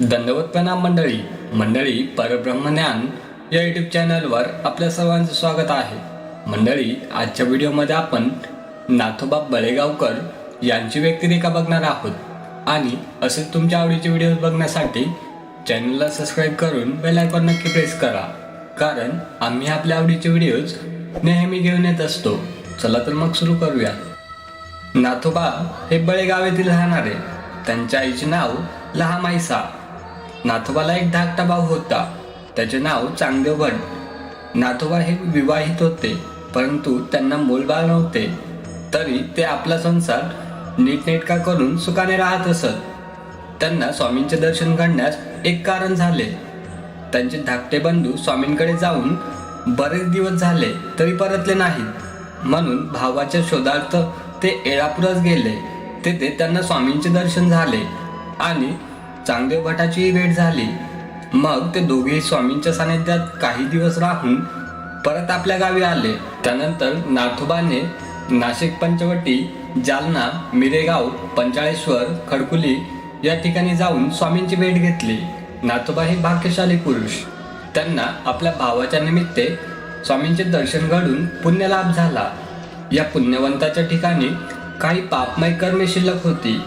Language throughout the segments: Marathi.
दंडवत प्रणाम मंडळी मंडळी परब्रह्मज्ञान या युट्यूब चॅनलवर आपल्या सर्वांचं स्वागत आहे. मंडळी आजच्या व्हिडिओमध्ये आपण नाथोबा बळेगावकर यांची व्यक्तिरेखा बघणार आहोत. आणि असेच तुमच्या आवडीचे व्हिडिओ बघण्यासाठी चॅनलला सबस्क्राईब करून बेल आयकॉन नक्की प्रेस करा. कारण आम्ही आपल्या आवडीचे व्हिडिओज नेहमी घेऊन येत असतो. चला तर मग सुरू करूया. नाथोबा हे बळेगाव येथील राहणारे. त्यांच्या आईचे नाव लहामाईसा. नाथोबाला एक धाकटा भाऊ होता. त्याचे नाव चांगदेव भट नाथोबा हे विवाहित होते परंतु त्यांना मूलबाळ नव्हते. तरी ते आपला संसार नीटनेटका करून सुखाने राहत असत. त्यांना स्वामींचे दर्शन घडण्यास एक कारण झाले. त्यांचे धाकटे बंधू स्वामींकडे जाऊन बरेच दिवस झाले तरी परतले नाहीत. म्हणून भावाच्या शोधार्थ ते एळापुरच गेले. तेथे त्यांना स्वामींचे दर्शन झाले आणि चांगदेव भटाचीही भेट झाली. मग ते दोघेही स्वामींच्या सानिध्यात काही दिवस राहून परत आपल्या गावी आले. त्यानंतर नाथोबाने नाशिक पंचवटी जालना मिरेगाव पंचाळेश्वर खडकुली या ठिकाणी जाऊन स्वामींची भेट घेतली. नाथोबा हे भाग्यशाली पुरुष. त्यांना आपल्या भावाच्या निमित्ते स्वामींचे दर्शन घडून पुण्यलाभ झाला. या पुण्यवंताच्या ठिकाणी काही पापमय कर्मे शिल्लक होती.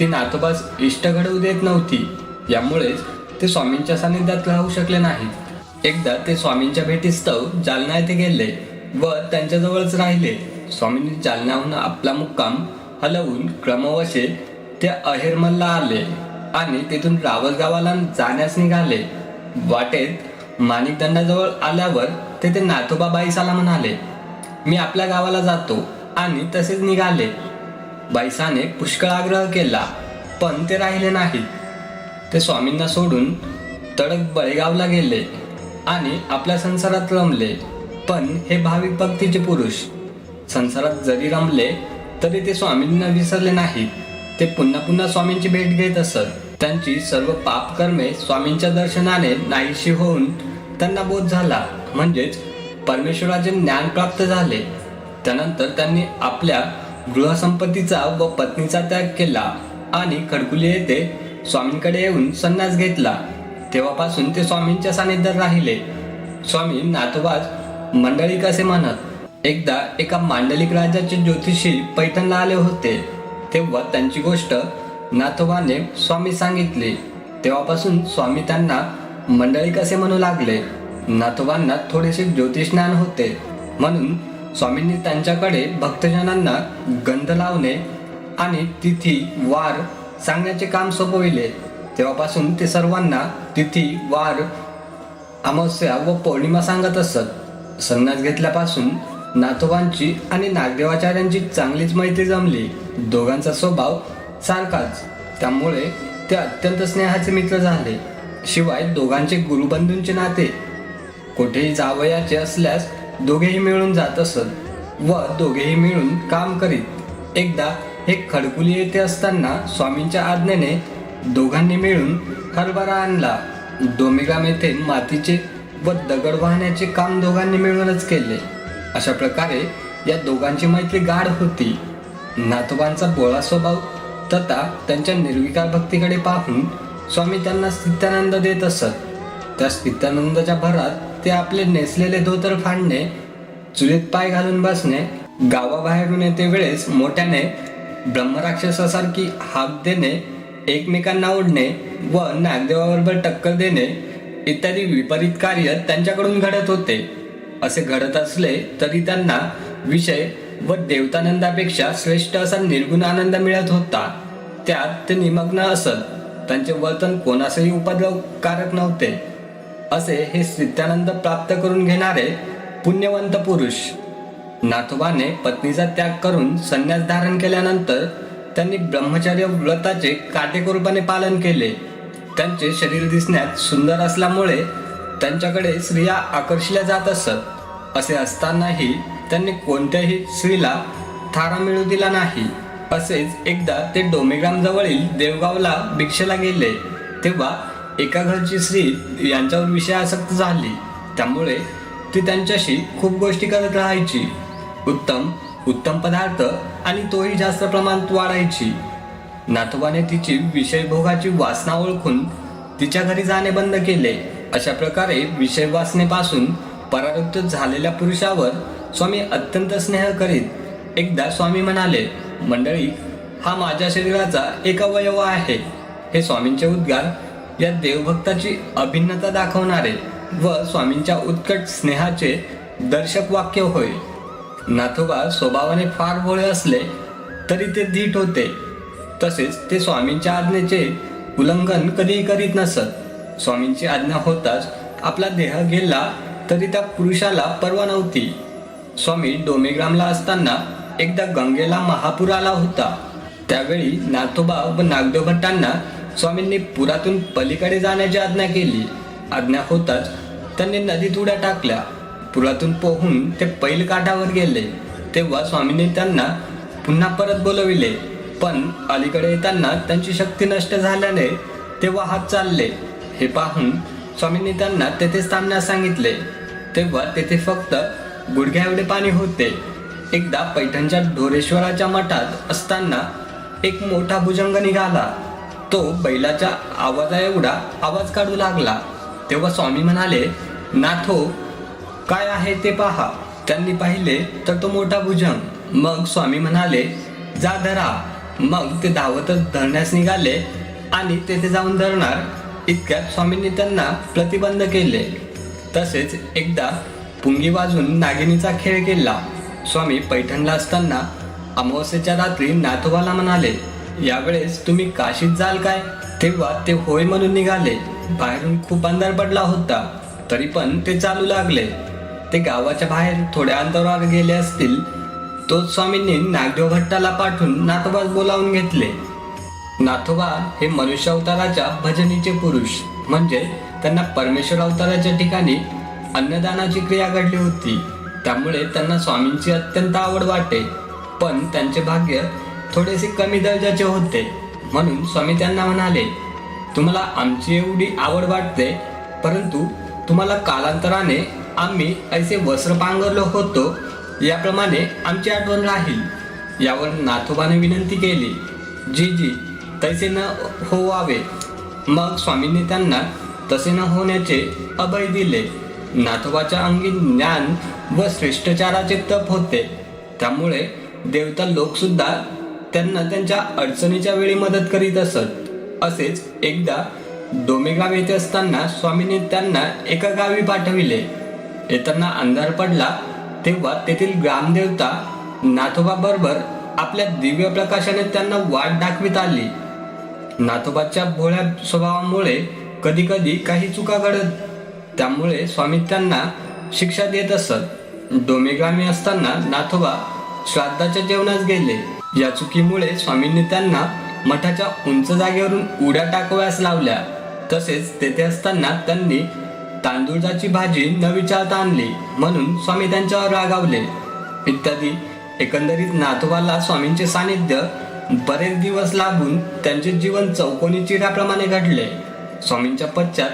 ती नाथोबास इष्ट घडवू देत नव्हती. यामुळेच ते स्वामींच्या सानिध्यात राहू शकले नाहीत. एकदा ते स्वामींच्या भेटीस्तव जालना येथे गेले व त्यांच्याजवळच राहिले. स्वामींनी जालन्याहून आपला मुक्काम हलवून क्रमवशे ते अहेरमलला आले आणि तेथून रावस गावाला जाण्यास निघाले. वाटेत माणिकदंडाजवळ आल्यावर तेथे ते नाथोबा बाईसाला म्हणाले मी आपल्या गावाला जातो. आणि तसेच निघाले. बाईसाने पुष्कळ आग्रह केला पण ते राहिले नाही ते स्वामींना सोडून तडक बळेगावला गेले आणि आपल्या संसारात रमले. पण हे भाविक भक्तीचे पुरुष संसारात जरी रमले तरी ते स्वामींना विसरले नाहीत. ते पुन्हा पुन्हा स्वामींची भेट घेत असत. त्यांची सर्व पाप कर्मे स्वामींच्या दर्शनाने नाहीशी होऊन त्यांना बोध झाला. म्हणजेच परमेश्वराचे ज्ञान प्राप्त झाले. त्यानंतर त्यांनी आपल्या गृहसंपत्तीचा व पत्नीचा त्याग केला आणि खडकुली येथे स्वामींकडे येऊन संन्यास घेतला. तेव्हापासून ते स्वामींच्या सानिध्यात राहिले. स्वामी नाथोबाज मंडळीक असे म्हणत एकदा एका मांडलिक राजाचे ज्योतिषी पैठणला आले होते. तेव्हा त्यांची गोष्ट नाथोबाने स्वामी सांगितली. तेव्हापासून स्वामी त्यांना मंडळीक असे म्हणू लागले. नाथोबांना थोडेसे ज्योतिष ज्ञान होते. म्हणून स्वामींनी त्यांच्याकडे भक्तजनांना गंध लावणे आणि तिथी वार सांगण्याचे काम सोपविले. तेव्हापासून ते सर्वांना तिथी वार अमावस्या व पौर्णिमा सांगत असत. संन्यास घेतल्यापासून नाथोबांची आणि नागदेवाचार्यांची चांगलीच मैत्री जमली. दोघांचा स्वभाव सारखाच. त्यामुळे ते अत्यंत स्नेहाचे मित्र झाले. शिवाय दोघांचे गुरुबंधूंचे नाते कुठेही जावयाचे असल्यास दोघेही मिळून जात असत व दोघेही मिळून काम करीत. एकदा हे खडकुली येथे असताना स्वामींच्या आज्ञेने दोघांनी मिळून हरभरा आणला. डोमेगाम येथे मातीचे व दगड वाहण्याचे काम दोघांनी मिळूनच केले. अशा प्रकारे या दोघांची मैत्री गाढ होती. नातोबांचा बोळा स्वभाव तथा त्यांच्या निर्विकार भक्तीकडे पाहून स्वामी त्यांना स्थित्यानंद देत असत. त्या स्थितानंदाच्या भरात ते आपले नेसलेले धोतर फाडणे चुलीत पाय घालून बसणे गावाबाहेरून येते वेळेस मोठ्याने ब्रह्मराक्षसासारखी हाक देणे एकमेकांना ओढणे व नागदेवाबरोबर टक्कर देणे इत्यादी विपरीत कार्य त्यांच्याकडून घडत होते. असे घडत असले तरी त्यांना विषय व देवतानंदापेक्षा श्रेष्ठ असा निर्गुण आनंद मिळत होता. त्यात ते निमग्न असत. त्यांचे वर्तन कोणासही उपद्रवकारक नव्हते. असे हे स्थित्यानंद प्राप्त करून घेणारे पुण्यवंत पुरुष. नाथोबाने पत्नीचा त्याग करून संन्यास धारण केल्यानंतर त्यांनी ब्रह्मचर्य व्रताचे काटेकोरपणे पालन केले. त्यांचे शरीर दिसण्यात सुंदर असल्यामुळे त्यांच्याकडे स्त्रिया आकर्षल्या जात असत. असे असतानाही त्यांनी कोणत्याही स्त्रीला थारा मिळू दिला नाही. असेच एकदा ते डोमेग्राम जवळील देवगावला भिक्षेला गेले. तेव्हा एका घरची स्त्री यांच्यावर विषय आसक्त झाली. त्यामुळे ती त्यांच्याशी खूप गोष्टी करत राहायची. उत्तम उत्तम पदार्थ आणि तोही जास्त प्रमाणात वाढायची. नाथोबाने तिची विषयभोगाची वासना ओळखून तिच्या घरी जाणे बंद केले. अशा प्रकारे विषय वासनेपासून परावृत्त झालेल्या पुरुषावर स्वामी अत्यंत स्नेह करीत एकदा स्वामी म्हणाले मंडळी हा माझ्या शरीराचा एक अवयव आहे. हे स्वामींचे उद्गार या देवभक्ताची अभिन्नता दाखवणारे व स्वामींच्या उत्कट स्नेहाचे दर्शक वाक्य होय. नाथोबा स्वभावाने फार भोळे असले तरी ते धीट होते. तसेच ते स्वामींच्या आज्ञेचे उल्लंघन कधीही करीत नसत. स्वामींची आज्ञा होताच आपला देह गेला तरी त्या पुरुषाला पर्वा नव्हती. स्वामी डोमेग्रामला असताना एकदा गंगेला महापूर आला होता. त्यावेळी नाथोबा व नागदेवभट्टांना स्वामींनी पुरातून पलीकडे जाण्याची आज्ञा केली. आज्ञा होताच त्यांनी नदीत उड्या टाकल्या. पुरातून पोहून ते पैल काठावर गेले. तेव्हा स्वामींनी त्यांना पुन्हा परत बोलविले. पण अलीकडे येताना त्यांची शक्ती नष्ट झाल्याने ते वाहत चालले. हे पाहून स्वामींनी त्यांना तेथेच थांबण्यास सांगितले. तेव्हा तेथे फक्त गुडघ्या एवढे पाणी होते. एकदा पैठणच्या ढोरेश्वराच्या मठात असताना एक मोठा भुजंग निघाला. तो बैलाच्या आवाजा एवढा आवाज काढू लागला. तेव्हा स्वामी म्हणाले नाथो काय आहे ते पहा. त्यांनी पाहिले तर तो मोठा भुजंग. मग स्वामी म्हणाले जा धरा. मग ते धावतच धरण्यास निघाले आणि तेथे जाऊन धरणार. इतक्यात स्वामींनी त्यांना प्रतिबंध केले. तसेच एकदा पुंगी वाजून नागिनीचा खेळ केला. स्वामी पैठणला असताना अमावस्येच्या रात्री नाथोबाला म्हणाले यावेळेस तुम्ही काशीत जाल काय? तेव्हा ते होय म्हणून निघाले. बाहेरून खूप अंधार पडला होता. तरी पण ते चालू लागले. ते गावाच्या बाहेर थोड्या अंतरावर गेले असतील. तोच स्वामींनी नागदेव भट्टाला पाठवून नाथोबास बोलावून घेतले. नाथोबा हे मनुष्य अवताराच्या भजनीचे पुरुष. म्हणजे त्यांना परमेश्वर अवताराच्या ठिकाणी अन्नदानाची क्रिया घडली होती. त्यामुळे त्यांना स्वामींची अत्यंत आवड वाटे. पण त्यांचे भाग्य थोडेसे कमी दर्जाचे होते. म्हणून स्वामी त्यांना म्हणाले तुम्हाला आमची एवढी आवड वाटते परंतु तुम्हाला कालांतराने आम्ही ऐसे वस्त्र पांघरलो होतो याप्रमाणे आमची आठवण राहील. यावर नाथोबाने विनंती केली जी जी तैसे न होवावे. मग स्वामींनी त्यांना तसे न होण्याचे अभय दिले. नाथोबाच्या अंगी ज्ञान व श्रेष्ठचाराचे तप होते. त्यामुळे देवता लोकसुद्धा त्यांना त्यांच्या अडचणीच्या वेळी मदत करीत असत. असेच एकदा डोमेगाव येथे असताना स्वामींनी त्यांना एका गावी पाठविले. येताना अंधार पडला तेव्हा तेथील ग्रामदेवता नाथोबा बरोबर आपल्या दिव्य प्रकाशाने त्यांना वाट दाखवित आली. नाथोबाच्या भोळ्या स्वभावामुळे कधी कधी काही चुका घडत त्यामुळे स्वामी त्यांना शिक्षा देत असत. डोमेगामी असताना नाथोबा श्राद्धाच्या जेवणास गेले. या चुकीमुळे स्वामींनी त्यांना मठाच्या उंच जागेवरून उड्या टाकव्यास लावल्या. तसेच तेथे असताना त्यांनी तांदूळजाची भाजी न विचारता आणली म्हणून स्वामी त्यांच्यावर रागावले. इत्यादी एकंदरीत नाथोबाला स्वामींचे सानिध्य बरेच दिवस लाभून त्यांचे जीवन चौकोनी चिराप्रमाणे घडले. स्वामींच्या पश्चात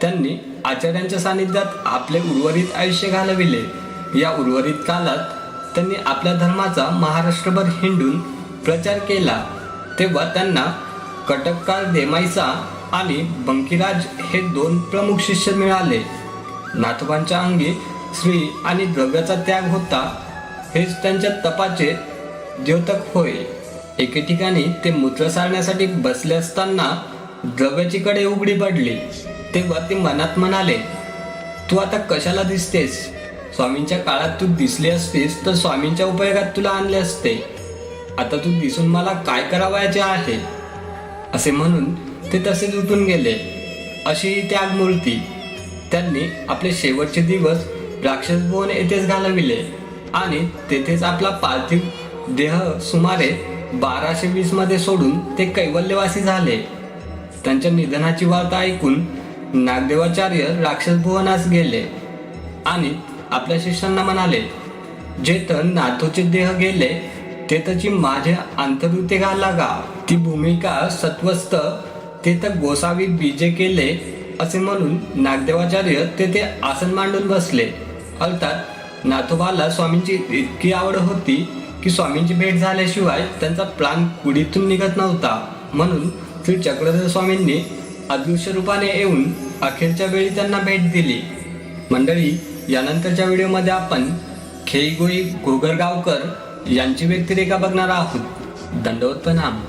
त्यांनी आचार्यांच्या सानिध्यात आपले उर्वरित आयुष्य घालविले. या उर्वरित कालात त्यांनी आपल्या धर्माचा महाराष्ट्रभर हिंडून प्रचार केला. तेव्हा त्यांना कटककार देमाईसा आणि बंकीराज हे दोन प्रमुख शिष्य मिळाले. नाथवांच्या अंगी श्री आणि द्रव्याचा त्याग होता. हेच त्यांच्या तपाचे द्योतक होय. एके ठिकाणी ते मूत्र सारण्यासाठी बसले असताना द्रव्याची कडे उघडी पडली. तेव्हा ते मनात म्हणाले तू आता कशाला दिसतेस? स्वामींच्या काळात तू दिसली असतीस तर स्वामींच्या उपयोगात तुला आणले असते. आता तू दिसून मला काय करावायचे आहे? असे म्हणून ते तसेच उठून गेले. अशी ही त्यागमूर्ती त्यांनी आपले शेवटचे दिवस राक्षस भुवन येथेच घालविले आणि तेथेच आपला पार्थिव देह सुमारे बाराशे वीसमध्ये सोडून ते कैवल्यवासी झाले. त्यांच्या निधनाची वार्ता ऐकून नागदेवाचार्य राक्षस भुवनास गेले आणि आपल्या शिष्यांना म्हणाले जे तर नाथोचे देह गेले ते तची माझ्या अंतरुते लागा. ती भूमिका सत्वस्त ते तर गोसावी बीजे केले असे म्हणून नागदेवाचार्य तेथे आसन मांडून बसले. अर्थात नाथोबाला स्वामींची इतकी आवड होती की स्वामींची भेट झाल्याशिवाय त्यांचा प्लान कुडीतून निघत नव्हता. म्हणून श्री चक्रधर स्वामींनी अदृश्य रूपाने येऊन अखेरच्या वेळी त्यांना भेट दिली. मंडळी यानंतरच्या व्हिडिओमध्ये आपण खेईगोई घोगरगावकर यांची व्यक्तिरेखा बघणार आहोत. दंडवत प्रणाम.